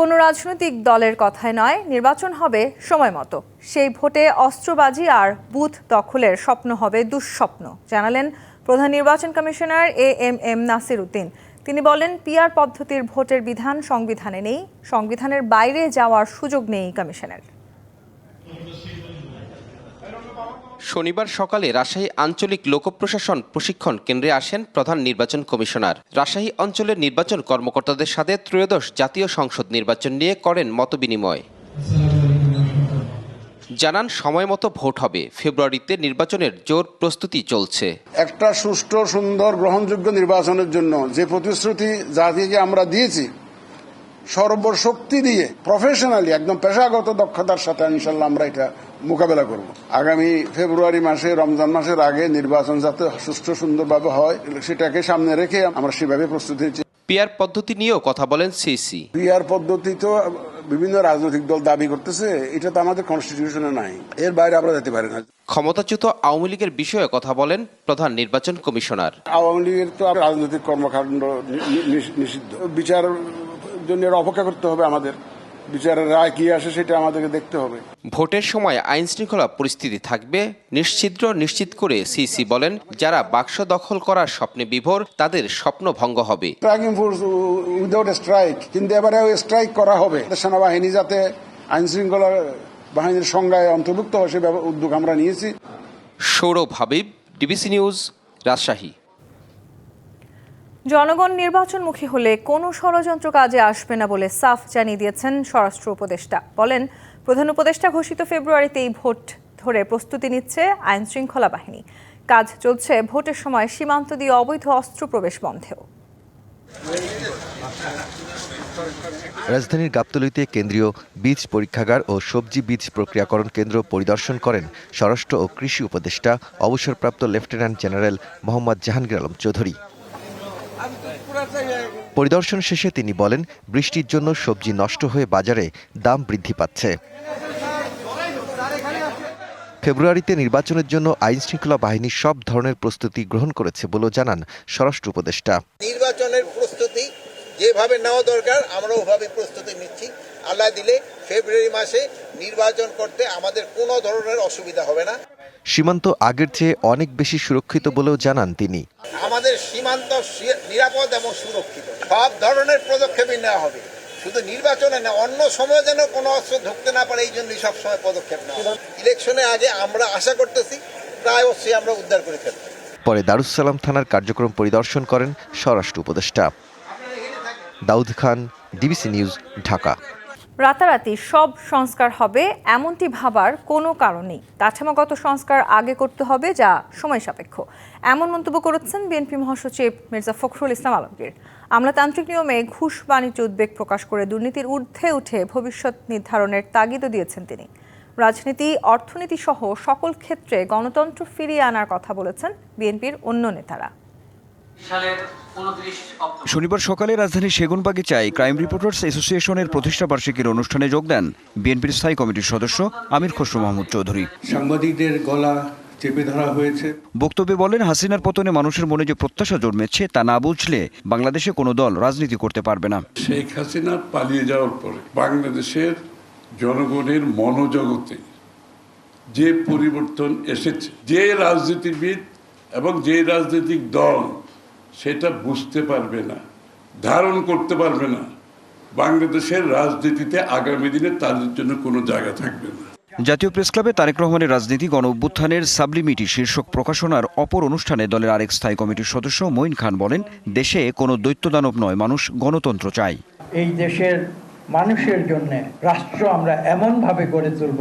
কোনো রাজনৈতিক দলের কথায় নয়, নির্বাচন হবে সময় মতো। সেই ভোটে অস্ত্রবাজি আর বুথ দখলের স্বপ্ন হবে দুঃস্বপ্ন, জানালেন প্রধান নির্বাচন commissioner A M M Nasir Uddin. তিনি বলেন, পিআর পদ্ধতির ভোটের বিধান সংবিধানে নেই, সংবিধানের বাইরে যাওয়ার সুযোগ নেই কমিশনের। শনিবার সকালে রাজশাহী আঞ্চলিক লোক প্রশাসন প্রশিক্ষণ কেন্দ্রে আসেন প্রধান নির্বাচন কমিশনার। রাজশাহী অঞ্চলের নির্বাচন কর্মকর্তাদের সাথে ত্রয়োদশ জাতীয় সংসদ নির্বাচন নিয়ে করেন মতবিনিময়। জানান সময় মতো ভোট হবে। ফেব্রুয়ারিতে নির্বাচনের জোর প্রস্তুতি চলছে। একটা সুষ্ঠু, সুন্দর, গ্রহণযোগ্য নির্বাচনের জন্য যে প্রতিশ্রুতি জাতিকে আমরা দিয়েছি, সর্বশক্তি দিয়ে প্রফেশনালি একদম পেশাগত দক্ষতার সাথে ইনশাল্লাহ আমরা এটা মোকাবেলা করব। আগামী ফেব্রুয়ারি মাসে রমজান মাসের আগে নির্বাচন যাতে সুষ্ঠু সুন্দরভাবে হয় সেটাকে সামনে রেখে আমরা সেভাবে প্রস্তুতি নিচ্ছি পিআর পদ্ধতি নিয়েও কথা বলেন সিসি। পিআর পদ্ধতি তো বিভিন্ন রাজনৈতিক দল দাবি করতেছে এটা তো আমাদের কনস্টিটিউশনে নাই। এর বাইরে আমরা যেতে পারি না। ক্ষমতাচ্যুত আওয়ামী লীগের বিষয়ে কথা বলেন প্রধান নির্বাচন কমিশনার। আওয়ামী লীগের তো আর রাজনৈতিক কর্মকাণ্ড নিষিদ্ধ। বিচার জন্য অপেক্ষা করতে হবে আমাদের। বিচারের রায় কি আসে সেটা আমাদেরকে দেখতে হবে। ভোটের সময় আইন শৃঙ্খলা পরিস্থিতি থাকবে নিশ্চিদ্র নিশ্চিত করে সিসি বলেন যারা বাক্স দখল করার স্বপ্নে বিভোর তাদের স্বপ্ন ভঙ্গ হবে। স্ট্রাইকিং ফোর্স উইদাউট স্ট্রাইক কিন্তু এবারে স্ট্রাইক করা হবে। সেনাবাহিনী যাতে আইন শৃঙ্খলা বাহিনীর সংজ্ঞায় অন্তর্ভুক্ত হয় সে উদ্যোগ আমরা নিয়েছি। Sourav Habib DBC news Rajshahi. জনগণ নির্বাচনমুখী হলে কোনো ষড়যন্ত্র কাজে আসবে না বলে সাফ জানিয়ে দিয়েছেন স্বরাষ্ট্র উপদেষ্টা। বলেন, প্রধান উপদেষ্টা ঘোষিত ফেব্রুয়ারিতেই ভোট ধরে প্রস্তুতি নিচ্ছে আইন শৃঙ্খলা বাহিনী। কাজ চলছে ভোটের সময় সীমান্ত দিয়ে অবৈধ অস্ত্র প্রবেশ বন্ধেও। রাজধানীর গাবতলীতে কেন্দ্রীয় বীজ পরীক্ষাগার ও সবজি বীজ প্রক্রিয়াকরণ কেন্দ্র পরিদর্শন করেন স্বরাষ্ট্র ও কৃষি উপদেষ্টা, অবসরপ্রাপ্ত লেফটেন্যান্ট জেনারেল মোহাম্মদ জাহাঙ্গীর আলম চৌধুরী। পরিদর্শন শেষে তিনি বলেন, বৃষ্টির জন্য সবজি নষ্ট হয়ে বাজারে দাম বৃদ্ধি পাচ্ছে। ফেব্রুয়ারিতে নির্বাচনের জন্য আইন শৃঙ্খলা বাহিনী সব ধরনের প্রস্তুতি গ্রহণ করেছে বলেও জানান স্বরাষ্ট্র উপদেষ্টা। নির্বাচনের প্রস্তুতি যেভাবে নেওয়া দরকার আমরা ওভাবে প্রস্তুতি নিচ্ছি। আল্লাহ দিলে ফেব্রুয়ারি মাসে নির্বাচন করতে আমাদের কোনো ধরনের অসুবিধা হবে না। সীমান্ত আগের চেয়ে অনেক বেশি সুরক্ষিত বলেও জানান তিনি। আমাদের সীমান্ত নিরাপদ এবং সুরক্ষিত। সব ধরনের পদক্ষেপই নেওয়া হবে। শুধু নির্বাচনে না অন্য সময় যেন কোনো অস্ত্র ঢুকতে না পারে এই জন্যই সবসময় পদক্ষেপ নেওয়া হবে। ইলেকশনের আগে আমরা আশা করতেছি প্রায় অবশ্যই আমরা উদ্ধার করে ফেলব। পরে দারুসালাম থানার কার্যক্রম পরিদর্শন করেন স্বরাষ্ট্র উপদেষ্টা। Daud Khan DBC news Dhaka. রাতারাতি সব সংস্কার হবে এমনটি ভাবার কোনো কারণ নেই। কাঠামোগত সংস্কার আগে করতে হবে যা সময় সাপেক্ষ। এমন মন্তব্য করেছেন বিএনপি মহাসচিব মির্জা ফখরুল ইসলাম আলমগীর। আমলাতান্ত্রিক নিয়মে ঘুষ বাণিজ্য উদ্বেগ প্রকাশ করে দুর্নীতির ঊর্ধ্বে উঠে ভবিষ্যৎ নির্ধারণের তাগিদও দিয়েছেন তিনি। রাজনীতি, অর্থনীতি সহ সকল ক্ষেত্রে গণতন্ত্র ফিরিয়ে আনার কথা বলেছেন বিএনপির অন্য নেতারা। শনিবার সকালে রাজধানীর সেগুনবাগিচায় ক্রাইম রিপোর্টার্স অ্যাসোসিয়েশনের প্রতিষ্ঠা বার্ষিকীর অনুষ্ঠানে যোগ দেন বিএনপির স্থায়ী কমিটির সদস্য আমির খসরু মাহমুদ চৌধুরী। সাংবাদিকদের গলা চেপে ধরা হয়েছে। বক্তব্যে বলেন হাসিনার পতনে মানুষের মনে যে প্রত্যাশা জন্মেছে তা না বুঝলে বাংলাদেশে কোনো দল রাজনীতি করতে পারবে না। শেখ হাসিনা পালিয়ে যাওয়ার পরে বাংলাদেশের জনগণের মনোজগতে যে পরিবর্তন এসেছে যে রাজনীতিবিদ এবং যে রাজনৈতিক দল সেটা বুঝতে পারবে না ধারণ করতে পারবে না। বাংলাদেশের রাজনীতিতে আগামী দিনে তাদের জন্য কোনো জায়গা থাকবে না। জাতীয় প্রেস ক্লাবে তারেক রহমানের রাজনীতি গণ অভ্যুত্থানের সাবলিমিটি শীর্ষক প্রকাশনার অপর অনুষ্ঠানে দলের আরেক স্থায়ী কমিটির সদস্য মঈন খান বলেন দেশে কোনো দৈত্যদানব নয় মানুষ গণতন্ত্র চায়। এই দেশের মানুষের জন্য রাষ্ট্র আমরা এমনভাবে গড়ে তুলব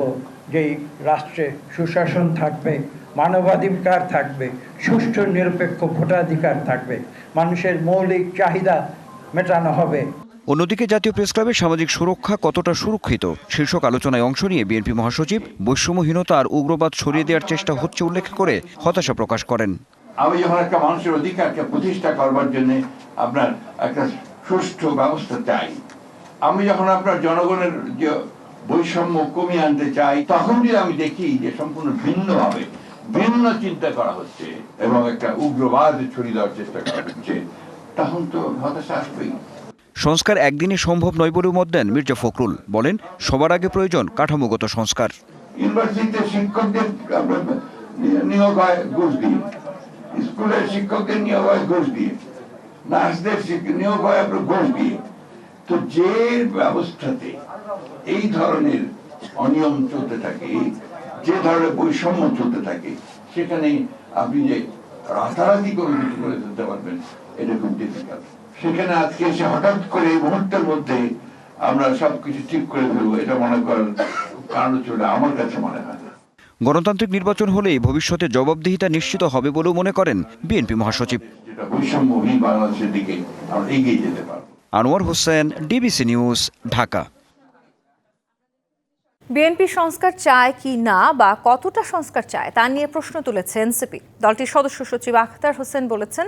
যে রাষ্ট্রে সুশাসন থাকবে মানবাধিকার থাকবে সুষ্ঠু নিরপেক্ষ ভোটাধিকার থাকবে মানুষের মৌলিক চাহিদা মেটানো হবে। অন্যদিকে জাতীয় প্রেস ক্লাবে সামাজিক সুরক্ষা কতটা সুরক্ষিত শীর্ষক আলোচনায় অংশ নিয়ে বিএনপি মহাসচিব বৈষম্যহীনতা আর উগ্রবাদ ছড়িয়ে দেওয়ার চেষ্টা হচ্ছে উল্লেখ করে হতাশা প্রকাশ করেন। আমি যখন একটা মানুষের অধিকারকে প্রতিষ্ঠা করবার জন্য আপনার একটা সুষ্ঠু ব্যবস্থা চাই আমি যখন আপনার জনগণের যে বৈষম্য কমিয়ে আনতে চাই তখন যদি আমি দেখি যে সম্পূর্ণ ভিন্ন হবে ভিন্ন চিন্তা করা হচ্ছে এবং একটা উগ্রবাদ ছড়িয়ে দেওয়ার চেষ্টা করা হচ্ছে তখন তো হতাশা আসবেই। সংস্কার একদিনে সম্ভব নয় বলেও মত দেন মির্জা ফখরুল। বলেন সবার আগে প্রয়োজন কাঠামোগত সংস্কার। ইউনিভার্সিটিতে শিক্ষকদের নিয়োগ হয় ঘুষ দিয়ে। স্কুলের শিক্ষকদের নিয়োগ হয় ঘুষ দিয়ে। নার্সদের নিয়োগ হয় আপনার ঘুষ দিয়ে। তো যে ব্যবস্থাতে এই ধরনের অনিয়ম চলতে থাকে যে ধরনের বৈষম্য চলতে থাকে সেখানে আপনি যে রাতারাতি করে কিছু করে দিতে পারবেন এটা খুব ডিফিকাল্ট সেখানে আজকে এসে হঠাৎ করে এই মুহূর্তের মধ্যে আমরা সবকিছু ঠিক করে ফেলব এটা মনে করার কারণ চলে আমার কাছে মনে হয়। গণতান্ত্রিক নির্বাচন হলেই ভবিষ্যতে জবাবদিহিতা নিশ্চিত হবে বলেও মনে করেন বিএনপি মহাসচিব। যেটা বৈষম্যহীন বাংলাদেশের দিকে আমরা এগিয়ে যেতে পারব। Anwar Hossain DBC news Dhaka. BNP সংস্কার চায় কি না বা কতটা সংস্কার চায় তা নিয়ে প্রশ্ন তুলেছে এনসিপি। দলটির সদস্য সচিব আখতার হোসেন বলেছেন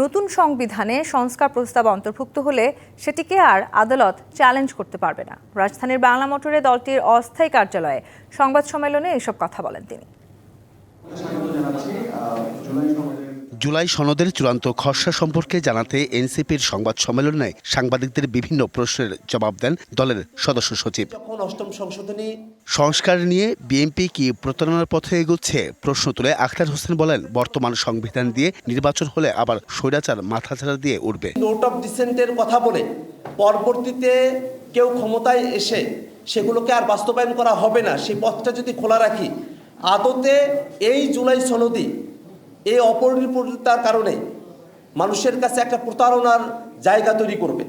নতুন সংবিধানে সংস্কার প্রস্তাব অন্তর্ভুক্ত হলে সেটিকে আর আদালত চ্যালেঞ্জ করতে পারবে না। রাজধানীর বাংলা মোটরে দলটির অস্থায়ী কার্যালয়ে সংবাদ সম্মেলনে এসব কথা বলেন তিনি। জুলাই সনদের চূড়ান্ত খসড়া সম্পর্কে জানাতে এনসিপির সংবাদ সম্মেলনে সাংবাদিকদের বিভিন্ন প্রশ্নের জবাব দেন দলের সদস্য সচিব। অষ্টম সংশোধনী সংস্কার নিয়ে বিএনপি কি প্রতারণার পথে এগোচ্ছে? প্রশ্ন তুলে আখতার হোসেন বলেন বর্তমান সংবিধান দিয়ে নির্বাচন হলে আবার স্বৈরাচার মাথাচাড়া দিয়ে উঠবে। নোট অফ ডিসেন্টের কথা বলে পরবর্তীতে কেউ ক্ষমতায় এসে সেগুলোকে আর বাস্তবায়ন করা হবে না। সেই পথটা যদি খোলা রাখি আদতে এই জুলাই সনদি এই অপরিপূর্ণতার কারণে মানুষের কাছে একটা প্রতারণার জায়গা তৈরি করবে।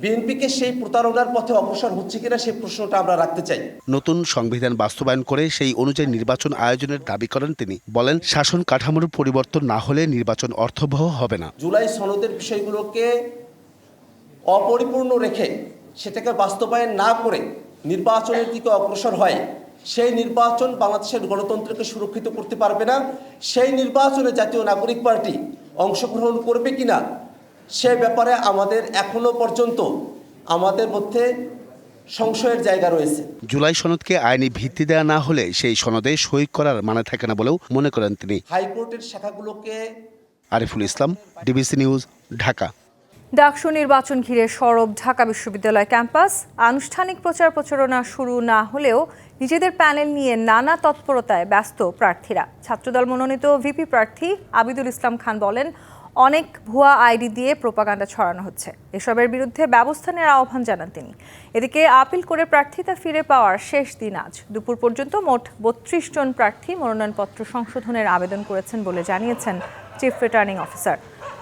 বিএনপিকে সেই প্রতারণার পথে অগ্রসর হচ্ছে কিনা সেই প্রশ্নটা আমরা রাখতে চাই। নতুন সংবিধান বাস্তবায়ন করে সেই অনুযায়ী নির্বাচন আয়োজনের দাবি করেন তিনি। বলেন শাসন কাঠামোর পরিবর্তন না হলে নির্বাচন অর্থবহ হবে না। জুলাই সনদের বিষয়গুলোকে অপরিপূর্ণ রেখে সেটাকে বাস্তবায়ন না করে নির্বাচনের দিকে অগ্রসর হয় সেই নির্বাচন বাংলাদেশের গণতন্ত্রকে সুরক্ষিত করতে পারবে না। সেই নির্বাচনে জাতীয় নাগরিক পার্টি অংশগ্রহণ করবে কিনা সে ব্যাপারে আমাদের এখনও পর্যন্ত আমাদের মধ্যে সংশয়ের জায়গা রয়েছে। জুলাই সনদকে আইনি ভিত্তি দেওয়া না হলে সেই সনদে সই করার মানে থাকে না বলেও মনে করেন তিনি। হাইকোর্টের শাখাগুলোকে আরিফুল ইসলাম ডিবিসি নিউজ ঢাকা। ডাকসু নির্বাচন ঘিরে সরব ঢাকা বিশ্ববিদ্যালয় ক্যাম্পাস। আনুষ্ঠানিক প্রচার প্রচারণা শুরু না হলেও নিজেদের প্যানেল নিয়ে নানা তৎপরতায় ব্যস্ত প্রার্থীরা। ছাত্রদল মনোনীত ভিপি প্রার্থী আবিদুল ইসলাম খান বলেন, অনেক ভুয়া আইডি দিয়ে প্রোপাগান্ডা ছড়ানো হচ্ছে। এসবের বিরুদ্ধে ব্যবস্থা নেওয়ার আহ্বান জানান তিনি। এদিকে আপিল করে প্রার্থিতা ফিরে পাওয়ার শেষ দিন আজ। দুপুর পর্যন্ত মোট বত্রিশ জন প্রার্থী মনোনয়নপত্র সংশোধনের আবেদন করেছেন বলে জানিয়েছেন চিফ রিটার্নিং অফিসার।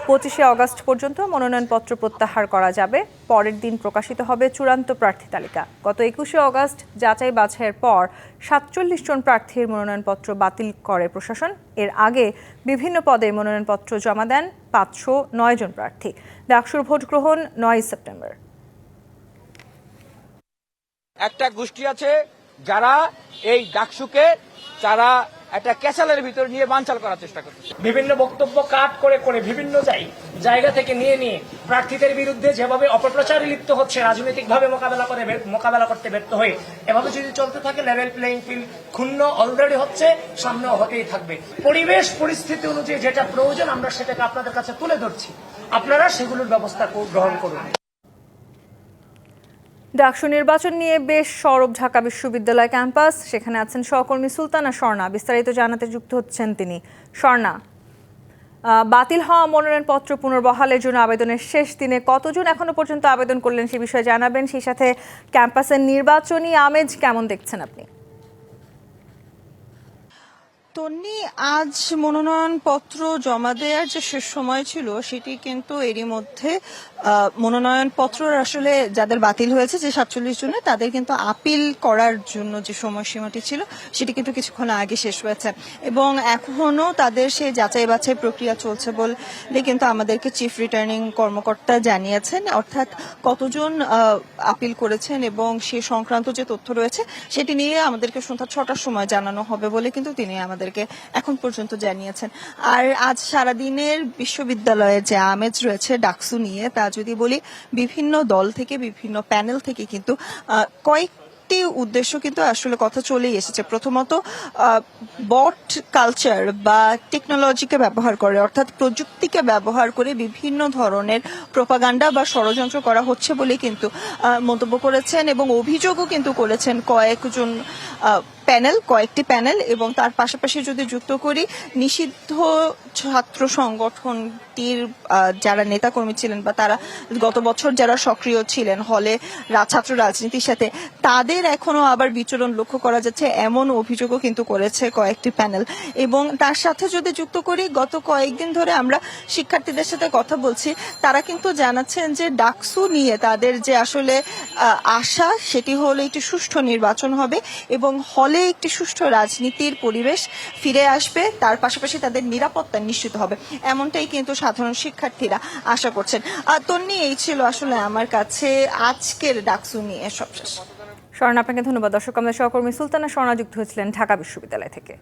পঁচিশে অগস্ট পর্যন্ত মনোনয়নপত্র প্রত্যাহার করা যাবে। পরের দিন প্রকাশিত হবে চূড়ান্ত প্রার্থী তালিকা। গত একুশে অগস্ট যাচাই বাছাইয়ের পর সাতচল্লিশ জন প্রার্থীর মনোনয়নপত্র বাতিল করে প্রশাসন। এর আগে বিভিন্ন পদে মনোনয়নপত্র জমা দেন পাঁচশো নয় জন প্রার্থী। ডাকসুর ভোট গ্রহণ নয় সেপ্টেম্বর। একটা গোষ্ঠী আছে যারা এই ডাকসুকে, তারা একটা ক্যাসালের ভিতর নিয়ে বানচাল করার চেষ্টা করছে বিভিন্ন বক্তব্য কাট করে করে বিভিন্ন জায়- জায়গা থেকে নিয়ে নিয়ে প্রার্থীদের বিরুদ্ধে যেভাবে অপপ্রচারে লিপ্ত হচ্ছে, রাজনৈতিকভাবে মোকাবেলা করে মোকাবেলা করতে ব্যর্থ হয়ে, এভাবে যদি চলতে থাকে লেভেল প্লেইং ফিল্ড ক্ষুণ্ণ অলরেডি হচ্ছে, সামনেও হতেই থাকবে। পরিবেশ পরিস্থিতি অনুযায়ী যেটা প্রয়োজন, আমরা সেটাকে আপনাদের কাছে তুলে ধরছি। আপনারা সেগুলোর ব্যবস্থা গ্রহণ করুন। ডাকসু নির্বাচন নিয়ে বেশ সরব ঢাকা বিশ্ববিদ্যালয় ক্যাম্পাস। সেখানে আছেন সহকর্মী সুলতানা স্বর্ণা। বিস্তারিত জানাতে যুক্ত হচ্ছেন তিনি। স্বর্ণা বাতিল হওয়া মনোনয়নপত্র পুনর্বহালের জন্য আবেদনের শেষ দিনে কতজন এখনও পর্যন্ত আবেদন করলেন সে বিষয়ে জানাবেন। সেই সাথে ক্যাম্পাসের নির্বাচনী আমেজ কেমন দেখছেন আপনি? তন্নি, আজ মনোনয়নপত্র জমা দেওয়ার যে শেষ সময় ছিল, সেটি কিন্তু এরই মধ্যে মনোনয়নপত্র আসলে যাদের বাতিল হয়েছে যে সাতচল্লিশ জনের, তাদের কিন্তু আপিল করার জন্য যে সময়সীমাটি ছিল, সেটি কিন্তু কিছুক্ষণ আগে শেষ হয়েছে। এবং এখনও তাদের সেই যাচাই বাছাই প্রক্রিয়া চলছে বলে কিন্তু আমাদেরকে চিফ রিটার্নিং কর্মকর্তা জানিয়েছেন। অর্থাৎ কতজন আপিল করেছেন এবং সে সংক্রান্ত যে তথ্য রয়েছে, সেটি নিয়ে আমাদেরকে সন্ধ্যা ছটার সময় জানানো হবে বলে কিন্তু তিনি আমাদেরকে এখন পর্যন্ত জানিয়েছেন। আর আজ সারাদিনের বিশ্ববিদ্যালয়ে যে আমেজ রয়েছে ডাকসু নিয়ে, তা যদি বলি, বিভিন্ন দল থেকে, বিভিন্ন প্যানেল থেকে কিন্তু কয়েক উদ্দেশ্য কিন্তু আসলে কথা চলেই এসেছে। প্রথমত বট কালচার বা টেকনোলজিকে ব্যবহার করে, অর্থাৎ প্রযুক্তিকে ব্যবহার করে বিভিন্ন ধরনের প্রোপাগান্ডা বা ষড়যন্ত্র করা হচ্ছে বলে কিন্তু মন্তব্য করেছেন এবং অভিযোগও কিন্তু করেছেন কয়েকজন প্যানেল, কয়েকটি প্যানেল এবং তার পাশাপাশি যদি যুক্ত করি, নিষিদ্ধ ছাত্র সংগঠনটির যারা নেতাকর্মী ছিলেন বা তারা গত বছর যারা সক্রিয় ছিলেন, হলে ছাত্র রাজনীতির সাথে, তাদের এখনও আবার বিচরণ লক্ষ্য করা যাচ্ছে, এমন অভিযোগও কিন্তু করেছে কয়েকটি প্যানেল। এবং তার সাথে যদি যুক্ত করি, গত কয়েকদিন ধরে আমরা শিক্ষার্থীদের সাথে কথা বলছি, তারা কিন্তু জানাচ্ছেন যে ডাকসু নিয়ে তাদের যে আসলে আশা, সেটি হলো একটি সুষ্ঠু নির্বাচন হবে এবং হলে একটি সুষ্ঠু রাজনীতির পরিবেশ ফিরে আসবে, তার পাশাপাশি তাদের নিরাপত্তা নিশ্চিত হবে। এমনটাই কিন্তু সাধারণ শিক্ষার্থীরা আশা করছেন। তন্নি, এই ছিল আসলে আমার কাছে আজকের ডাকসু নিয়ে সবশেষ। স্বর্ণ, আপনাকে ধন্যবাদ। দর্শক, আমাদের সহকর্মী সুলতানা স্বর্ণা যুক্ত হয়েছিলেন ঢাকা বিশ্ববিদ্যালয় থেকে।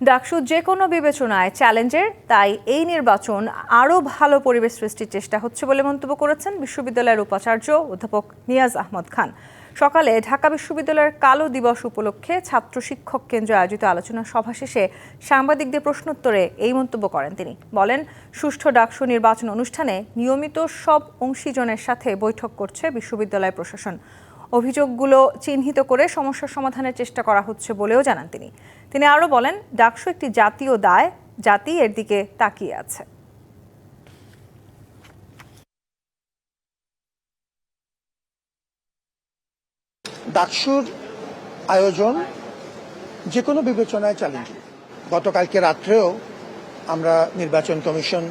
ডাকসু যে কোনো বিবেচনায় চ্যালেঞ্জের, তাই এই নির্বাচন আরও ভালো পরিবেশ সৃষ্টির চেষ্টা হচ্ছে বলে মন্তব্য করেছেন বিশ্ববিদ্যালয়ের উপাচার্য অধ্যাপক নিয়াজ আহমদ খান। সকালে ঢাকা বিশ্ববিদ্যালয়ের কালো দিবস উপলক্ষে ছাত্র শিক্ষক কেন্দ্রে আয়োজিত আলোচনা সভা শেষে সাংবাদিকদের প্রশ্নোত্তরে এই মন্তব্য করেন তিনি। বলেন, সুষ্ঠু ডাকসু নির্বাচন অনুষ্ঠানে নিয়মিত সব অংশীজনের সাথে বৈঠক করছে বিশ্ববিদ্যালয় প্রশাসন। অভিযোগগুলো চিহ্নিত করে সমস্যা সমাধানের চেষ্টা করা হচ্ছে বলেও জানান তিনি। তিনি আরও বলেন, ডাকসু একটি জাতীয় দায়, জাতি এর দিকে তাকিয়ে আছে। ডাকসুর আয়োজন যে কোনো বিবেচনায় চ্যালেঞ্জিং গতকালকে রাত্রেও আমরা নির্বাচন কমিশন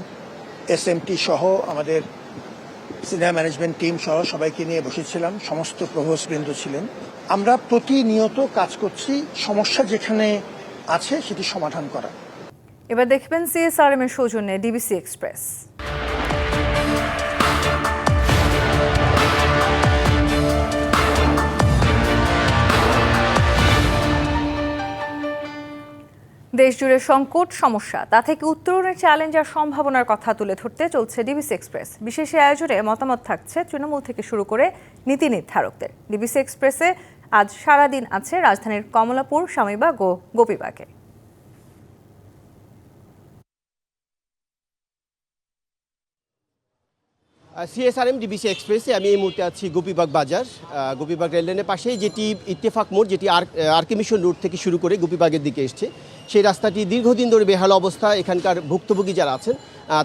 এসএমটি সহ আমাদের সিনিয়র ম্যানেজমেন্ট টিম সহ সবাইকে নিয়ে বসেছিলাম। সমস্ত প্রভোস্টবৃন্দ ছিলেন। আমরা প্রতিনিয়ত কাজ করছি সমস্যা যেখানে আছে সেটি সমাধান করা এবার দেখবেন সিএসআরএম এর সৌজন্যে ডিবিসি এক্সপ্রেস দেশজুড়ে সংকট, সমস্যা, তা থেকে উত্তরণের চ্যালেঞ্জ আর সম্ভাবনার কথা তুলে ধরতে চলছে ডিবিসি এক্সপ্রেস বিশেষ আয়োজনে মতামত থাকছে তৃণমূল থেকে শুরু করে নীতি নির্ধারকদের। ডিবিসি এক্সপ্রেসে আজ সারাদিন আছে রাজধানীর কমলাপুর স্বামীবাগ ও গোপীবাগে। সিএসআরএম ডিবিসি এক্সপ্রেসে আমি এই মুহূর্তে আছি গোপীবাগ বাজার। গোপীবাগ রেললাইনের পাশেই যেটি ইত্তেফাক মোড়, যেটি আর আরকে মিশন রোড থেকে শুরু করে গোপীবাগের দিকে এসছে। সেই রাস্তাটি দীর্ঘদিন ধরে বেহাল অবস্থা, এখানকার ভুক্তভোগী যারা আছেন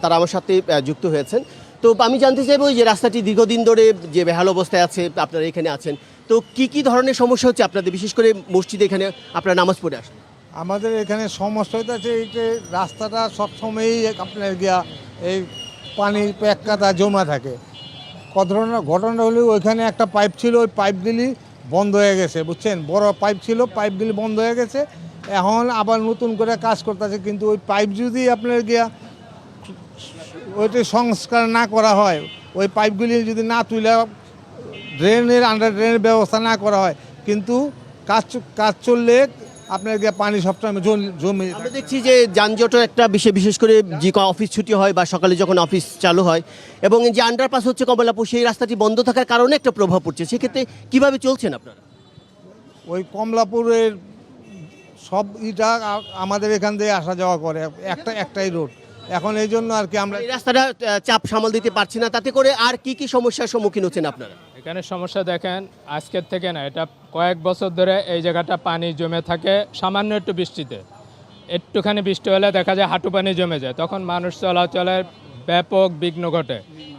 তারা আমার সাথে যুক্ত হয়েছেন। তো আমি জানতে চাইব যে রাস্তাটি দীর্ঘদিন ধরে যে বেহাল অবস্থায় আছে, আপনারা এখানে আছেন, তো কি কি ধরনের সমস্যা হচ্ছে আপনাদের? বিশেষ করে মসজিদে এখানে আপনারা নামাজ পড়ে আসেন। আমাদের এখানে সমস্যা হইতেছে এই যে রাস্তাটা সবসময়ই আপনার গিয়া এই পানির প্যাককাতা জমা থাকে। ধরনের ঘটনা হলে, ওইখানে একটা পাইপ ছিল, ওই পাইপ দিলি বন্ধ হয়ে গেছে, বুঝছেন? বড় পাইপ ছিল, পাইপ দিলি বন্ধ হয়ে গেছে এখন আবার নতুন করে কাজ করতেছে কিন্তু ওই পাইপ যদি আপনার গিয়া ওইটি সংস্কার না করা হয় ওই পাইপগুলি যদি না তুলে ড্রেনের আন্ডার ড্রেনের ব্যবস্থা না করা হয় কিন্তু কাজ কাজ চললে আপনার গিয়ে পানি সবসময় জম- দেখছি যে যানজটও একটা বিশেষ বিশেষ করে যে অফিস ছুটি হয় বা সকালে যখন অফিস চালু হয় এবং এই যে আন্ডারপাস হচ্ছে কমলাপুর সেই রাস্তাটি বন্ধ থাকার কারণে একটা প্রভাব পড়ছে। সেক্ষেত্রে কীভাবে চলছেন আপনারা? ওই কমলাপুরের সব ইটা আমাদের এখান দিয়ে আসা যাওয়া করে একটা একটাই রোড। এখন এই জন্য আর কি আমরা এই রাস্তাটা চাপ সামাল দিতে পারছি না তাতে করে আর কি কি সমস্যার সম্মুখীন হচ্ছেন আপনারা? এখানে সমস্যা দেখেন আজকের থেকে না এটা কয়েক বছর ধরে এই জায়গাটা পানি জমে থাকে সামান্য একটু বৃষ্টিতে। একটুখানি বৃষ্টি হলে দেখা যায় হাঁটু পানি জমে যায় তখন মানুষ চলাচলের ব্যাপক বিঘ্ন ঘটে।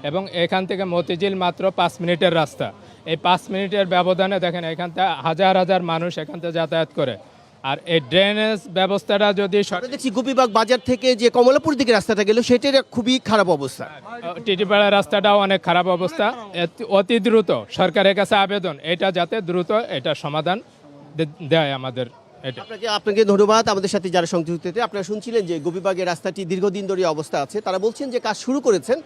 এবং এখান থেকে মতিঝিল মাত্র পাঁচ মিনিটের রাস্তা। এই পাঁচ মিনিটের ব্যবধানে দেখেন এখান থেকে হাজার হাজার মানুষ এখান থেকে যাতায়াত করে। আর এই ড্রেনেজ ব্যবস্থাটা যদি দেখছি গোপীবাগ বাজার থেকে যে কমলাপুর দিকে রাস্তাটা গেল সেটার খুবই খারাপ অবস্থা। টিটিপাড়া রাস্তাটাও অনেক খারাপ অবস্থা। অতি দ্রুত সরকারের কাছে আবেদন এটা যাতে দ্রুত এটা সমাধান দেয় আমাদের আপনাকে আপনাকে ধন্যবাদ। আমাদের সাথে যারা সংযুক্ত হতে আপনারা শুনছিলেন যে গোপীবাগের রাস্তাটি দীর্ঘদিন ধরে অবস্থা আছে। তারা বলছেন যে কাজ শুরু করেছেন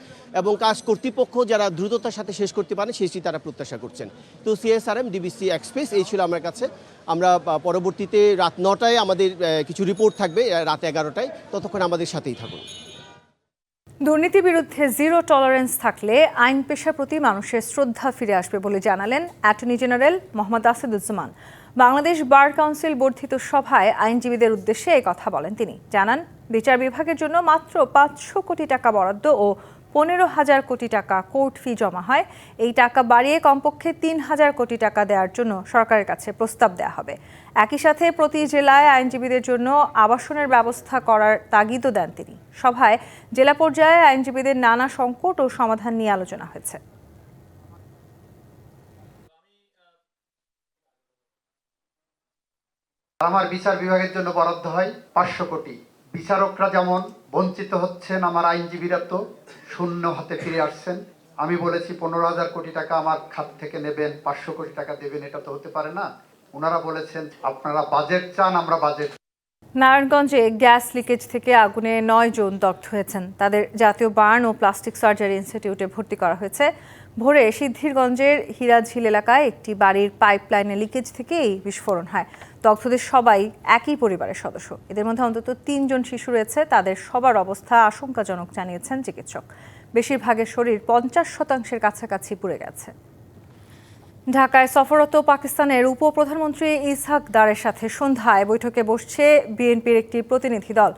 এবং কাজ কর্তৃপক্ষ যারা দ্রুততার সাথে শেষ করতে পারে সেটি তারা প্রত্যাশা করছেন। তো সিএসআরএম ডিবিসি এক্সপ্রেস এই ছিল আমার কাছে। আমরা পরবর্তীতে রাত নটায় আমাদের কিছু রিপোর্ট থাকবে রাত এগারোটায়। ততক্ষণ আমাদের সাথেই থাকুন। দুর্নীতি বিরুদ্ধে জিরো টলারেন্স থাকলে আইন পেশার প্রতি মানুষের শ্রদ্ধা ফিরে আসবে বলে জানালেন attorney general Mohammad Asaduzzaman Bangladesh bar council বর্ধিত সভায় আইনজীবীদের উদ্দেশ্যে এই কথা বলেন তিনি। জানান, বিচার বিভাগের জন্য মাত্র পাঁচশো কোটি টাকা বরাদ্দ ও পনেরো হাজার কোটি টাকা কোর্ট ফি জমা হয়। এই টাকা বাড়িয়ে কমপক্ষে তিন হাজার কোটি টাকা দেওয়ার জন্য সরকারের কাছে প্রস্তাব দেওয়া হবে। একই সাথে প্রতি জেলায় আইনজীবীদের জন্য আবাসনের ব্যবস্থা করার তাগিদও দেন তিনি। সভায় জেলা পর্যায়ে আইনজীবীদের নানা সংকট ও সমাধান নিয়ে আলোচনা হয়েছে। আমার বিচার বিভাগের জন্য বরাদ্দ হয় পাঁচশো কোটি। বিচারকরা যেমন বঞ্চিত হচ্ছেন, আমার আইনজীবীরা তো শূন্য হাতে ফিরে আসছেন। আমি বলেছি, পনেরো হাজার কোটি টাকা আমার খাত থেকে নেবেন, পাঁচশো কোটি টাকা দেবেন, এটা তো হতে পারে না। ওনারা বলেছেন, আপনারা বাজেট চান, আমরা বাজেট নারায়ণগঞ্জে গ্যাস লিকেজ থেকে আগুনে নয় জন দগ্ধ হয়েছেন। তাদের জাতীয় বার্ন ও প্লাস্টিক সার্জারি ইনস্টিটিউটে ভর্তি করা হয়েছে। ভোরে সিদ্ধিরগঞ্জের হীরাঝিল এলাকায় একটি বাড়ির পাইপলাইনে লিকেজ থেকে এই বিস্ফোরণ হয়। দগ্ধদের সবাই একই পরিবারের সদস্য। এদের মধ্যে অন্তত তিনজন শিশু রয়েছে। তাদের সবার অবস্থা আশঙ্কাজনক জানিয়েছেন চিকিৎসক। বেশিরভাগের শরীর পঞ্চাশ শতাংশের কাছাকাছি পুড়ে গেছে। ঢাকায় সফররত পাকিস্তানের উপপ্রধানমন্ত্রী ইসহাক দারের সাথে সন্ধ্যায় বৈঠকে বসছে বিএনপির একটি প্রতিনিধি দল।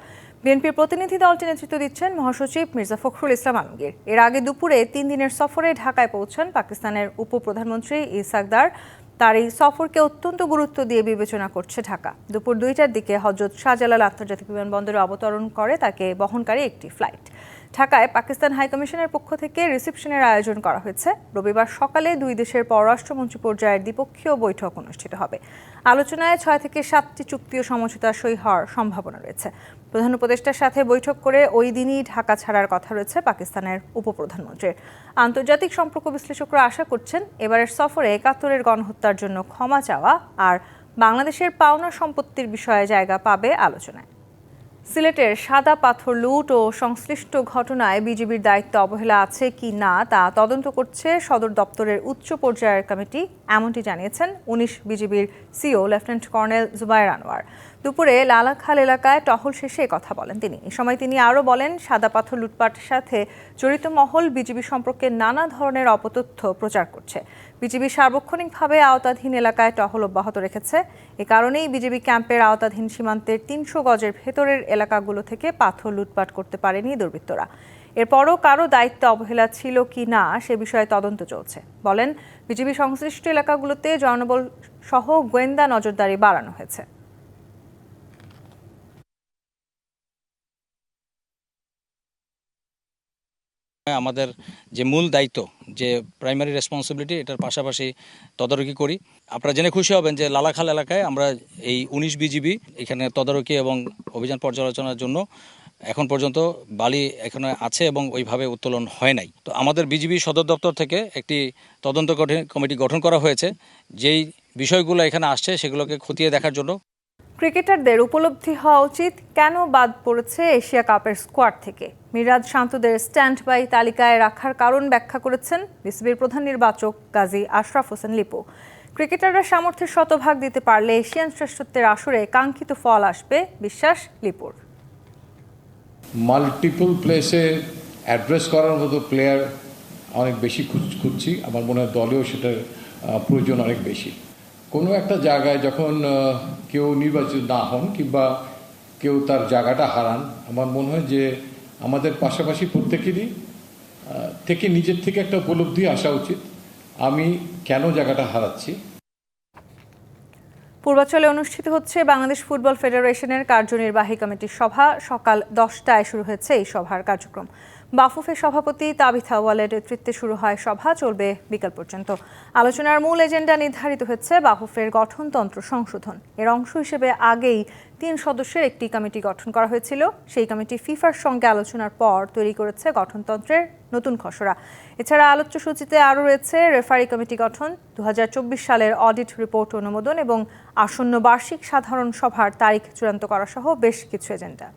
বিএনপির প্রতিনিধি দলটি নেতৃত্ব দিচ্ছেন মহাসচিব মির্জা ফখরুল ইসলাম আলমগীর। এর আগে দুপুরে তিন দিনের সফরে ঢাকায় পৌঁছান পাকিস্তানের উপপ্রধানমন্ত্রী ইসহাক দার তার এই সফরকে অত্যন্ত গুরুত্ব দিয়ে বিবেচনা করছে ঢাকা। দুপুর দুইটার দিকে হজরত শাহজালাল আন্তর্জাতিক বিমানবন্দরে অবতরণ করে তাকে বহনকারী একটি ফ্লাইট। ঢাকায় পাকিস্তান হাইকমিশনের পক্ষ থেকে রিসেপশনের আয়োজন করা হয়েছে। রবিবার সকালে দুই দেশের পররাষ্ট্রমন্ত্রী পর্যায়ের দ্বিপক্ষীয় বৈঠক অনুষ্ঠিত হবে। আলোচনায় ছয় থেকে সাতটি চুক্তি ও সমঝোতা সই হওয়ার সম্ভাবনা রয়েছে। প্রধান উপদেষ্টার সাথে বৈঠক করে ওই দিনই ঢাকা ছাড়ার কথা রয়েছে পাকিস্তানের উপপ্রধানমন্ত্রীর আন্তর্জাতিক সম্পর্ক বিশ্লেষকরা আশা করছেন এবারের সফরে একাত্তরের গণহত্যার জন্য ক্ষমা চাওয়া আর বাংলাদেশের পাওনা সম্পত্তির বিষয়ে জায়গা পাবে আলোচনায়। সিলেটের সাদা পাথর লুট ও সংশ্লিষ্ট ঘটনায় বিজিবির দায়িত্ব অবহেলা আছে কি না তা তদন্ত করছে সদর দপ্তরের উচ্চ পর্যায়ের কমিটি, এমনটি জানিয়েছেন উনিশ বিজিবির CO lieutenant colonel Zubair Anwar. দুপুরে লালাখাল এলাকায় টহল শেষে কথা বলেন তিনি। এ সময় তিনি আরও বলেন, সাদা পাথর লুটপাটের সাথে জড়িত মহল বিজিবি সম্পর্কে নানা ধরনের অপতথ্য প্রচার করছে। বিজিবি সার্বক্ষণিকভাবে আওতাধীন এলাকায় টহল অব্যাহত রেখেছে। এ কারণেই বিজিবি ক্যাম্পের আওতাধীন সীমান্তের তিনশো গজের ভেতরের এলাকাগুলো থেকে পাথর লুটপাট করতে পারেনি দুর্বৃত্তরা। এরপরও কারও দায়িত্ব অবহেলা ছিল কি না, সে বিষয়ে তদন্ত চলছে। বলেন, বিজিবি সংশ্লিষ্ট এলাকাগুলোতে জনবল সহ গোয়েন্দা নজরদারি বাড়ানো হয়েছে। আমাদের যে মূল দায়িত্ব, যে প্রাইমারি রেসপন্সিবিলিটি এটার পাশাপাশি তদারকি করি। আপনারা জেনে খুশি হবেন যে লালাখাল এলাকায় আমরা এই উনিশ বিজিবি এখানে তদারকি এবং অভিযান পর্যালোচনার জন্য এখন পর্যন্ত বালি এখানে আছে এবং ওইভাবে উত্তোলন হয় নাই। তো আমাদের বিজিবি সদর দপ্তর থেকে একটি তদন্ত কমিটি গঠন করা হয়েছে। যেই বিষয়গুলো এখানে আসছে সেগুলোকে খতিয়ে দেখার জন্য ক্রিকেটারদের উপলব্ধি হওয়া উচিত কেন বাদ পড়েছে এশিয়া কাপের স্কোয়াড থেকে। মিরাজ শান্তদের স্ট্যান্ড বাই তালিকায় রাখার কারণ ব্যাখ্যা করেছেন বিসিবির প্রধান নির্বাচক গাজী আশরাফ হোসেন লিপু। ক্রিকেটাররা সামর্থ্যের শতভাগ দিতে পারলে এশিয়ান শ্রেষ্ঠত্বের আসরে কাঙ্ক্ষিত ফল আসবে বিশ্বাস লিপুর। মাল্টিপল প্লেসে অ্যাড্রেস করার মতো প্লেয়ার অনেক বেশি খুঁজ- খুঁজছি আমার মনে হয় দলেও সেটার প্রয়োজন অনেক বেশি। কোনো একটা জায়গায় যখন কেউ নির্বাচিত না হন কিংবা কেউ তার জায়গাটা হারান, আমার মনে হয় যে আমাদের পাশাপাশি প্রত্যেকেরই থেকে নিজের থেকে একটা উপলব্ধি আসা উচিত। আমি কেন জায়গাটা হারাচ্ছি? পূর্বাচলে অনুষ্ঠিত হচ্ছে বাংলাদেশ ফুটবল ফেডারেশনের কার্যনির্বাহী কমিটির সভা। সকাল দশটায় শুরু হয়েছে এই সভার কার্যক্রম। বাফুফের সভাপতি তাবিথা ওয়ালের নেতৃত্বে শুরু হয় সভা, চলবে বিকাল পর্যন্ত। আলোচনার মূল এজেন্ডা নির্ধারিত হচ্ছে বাফুফের গঠনতন্ত্র সংশোধন। এর অংশ হিসেবে আগেই তিন সদস্যের একটি কমিটি গঠন করা হয়েছিল। সেই কমিটি ফিফার সঙ্গে আলোচনার পর তৈরি করেছে গঠনতন্ত্রের নতুন খসড়া। এছাড়া আলোচ্য সূচিতে আরও রয়েছে রেফারি কমিটি গঠন দু হাজার চব্বিশ সালের অডিট রিপোর্ট অনুমোদন এবং আসন্ন বার্ষিক সাধারণ সভার তারিখ চূড়ান্ত করা সহ বেশ কিছু এজেন্ডা।